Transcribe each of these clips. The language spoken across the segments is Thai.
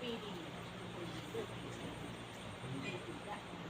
ปีดีเป็นปีที่เกิดขึ้นในปีแรก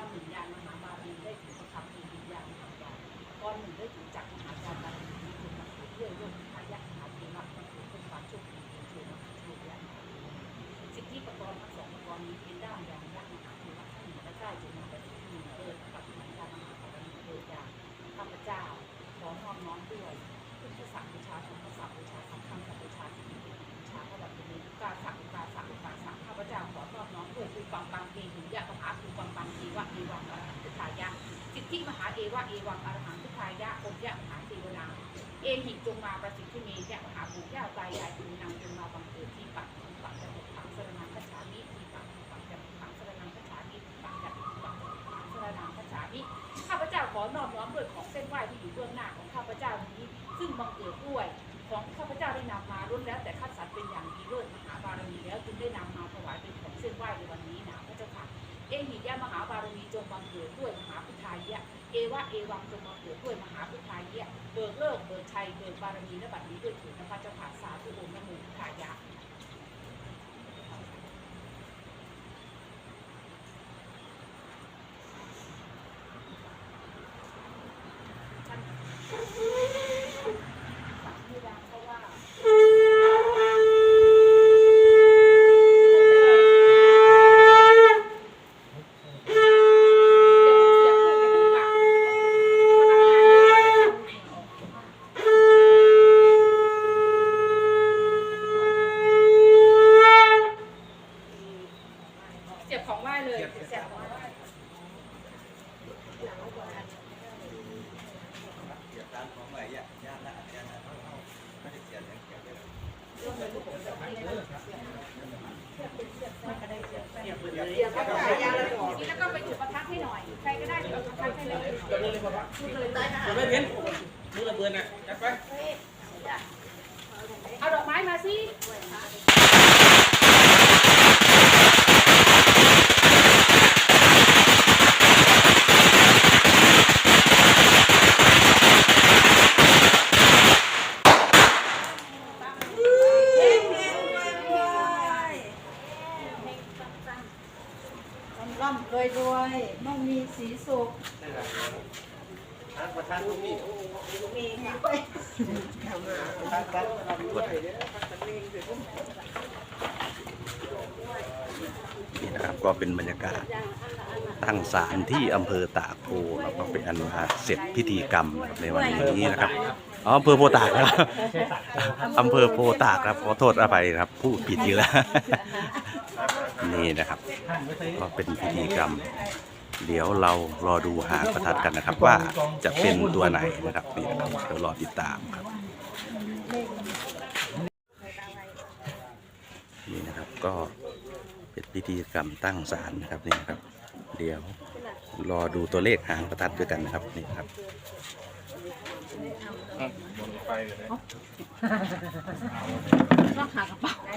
รณ์พระกรหนึ่งยานมหาบาลีได้ถึงประคับมีวิญาณมหาญาณกรหนึ่งได้ถึงจักรมหาการบาลีมีคุณมาเพื่เรื่องพายะมหาเทวะมันถือเป็นความโชคดีเป็นเทวะเทวะสิทธิประกรณ์ทั้งสองประกรณ์นี้เป็นด้ามยานยักษ์มหาเทวะที่เหนือและใต้จงมาแต่ที่มีเลิศกับมหาการมหาบาลีเกิดจากข้าพเจ้าขอน้อมน้อมด้วย ทธิมหาเอวะเอวังอรหันตุทายะองค์ยะมหาเทวนาเอหิจงมาประสิทธิเมยะมหาปู่ย่าตายายคุณนางจงมาบังเกิดที่ปักปักจะตกขังสรนังคัจฉามิที่ปักปักจะตกขังสรนังคัจฉามิที่ปักจะตกขังสรนังคัจฉามิข้าพเจ้าขอนอบน้อมด้วยของเส้นไหว้ที่อยู่เบื้องหน้าของข้าพเจ้านี้ ซึ่งบังเกิดด้วยของข้าพเจ้าได้นำมาล้วนแล้วแต่คัดสรรเป็นอย่างดีเลิศมหาบารมีแล้วจึงได้นำมาถวายเป็นของเส้นไหว้ในวันนี้นะพระเจ้าค่ะเอหิยะมหาบารมีจงบังเกิดด้วยมหาพุทธายะ วะเอวังจงมาเกิดด้วยมหาพุทธายะเบิกเลิกเบิกชัยเบิกบารมีและบัดนี้ด้วยเถิดนะพระเจ้าค่ะสาธุองค์นโมพุทธายะ ท่านไม่ดังเพราะว่า เสียบของไหว้เลยเสียบของไหว้เสียบตามของไว้ยะยะละยะละไม่ได้เสียบอย่างเดียวเลยเสียบแล้วก็แล้วก็ไปจุดประทัดให้หน่อย ใครก็ได้จุดประทัดให้เลยจุดเลยได้ค่ะไม่เห็นมือระเบิดน่ะจัดไป เอาดอกไม้มาสิ ร่ำรวยรวยมั่งมีสีสุขประธานทุกนี่มีค่ะนี่นะครับก็เป็นบรรยากาศตั้งศาลที่อำเภอตากโพแล้วก็เป็นอันว่าเสร็จพิธีกรรมนะครับในวันนี้นะครับอ๋ออำเภอโพตากนะครับอำเภอโพตากครับขอโทษอภัยครับผู้ผิดอยู่แล้ว นี่นะครับ ก็เป็นพิธีกรรม เดี๋ยวเรารอดูหางประทัดกันนะครับ ว่าจะเป็นตัวไหนนะครับนี่นะครับเดี๋ยวรอติดตามครับ นี่นะครับก็เป็นพิธีกรรมตั้งศาลนะครับนี่นะครับ เดี๋ยวรอดูตัวเลขหางประทัดด้วยกันนะครับนี่ครับ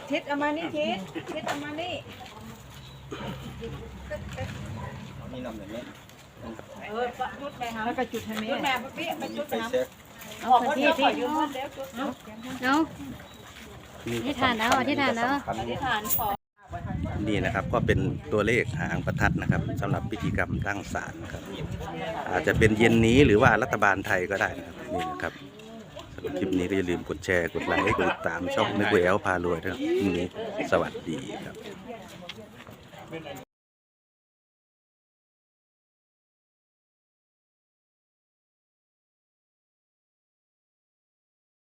ทิศเอามานี่ทิศทิศเอามานี่มีนำอย่างนี้เออจุดแม่ครับไปจุดให้แม่จุดแม่พี่ไปจุดไปนะเช็คออกที่ที่อยู่หมดแล้วจุดเนาะเอาอธิษฐานเอาอธิษฐานเอาอธิษฐานขอ นี่นะครับก็เป็นตัวเลขหางประทัดนะครับสำหรับพิธีกรรมตั้งศาลนะครับ อาจจะเป็นเย็นนี้หรือว่ารัฐบาลไทยก็ได้นะครับนี่นะครับสำหรับคลิปนี้ก็อย่าลืมกดแชร์ กดไลค์กดติดตามช่องนึกแอลพารวยนะครับพรุ่งนี้สวัสดีครับ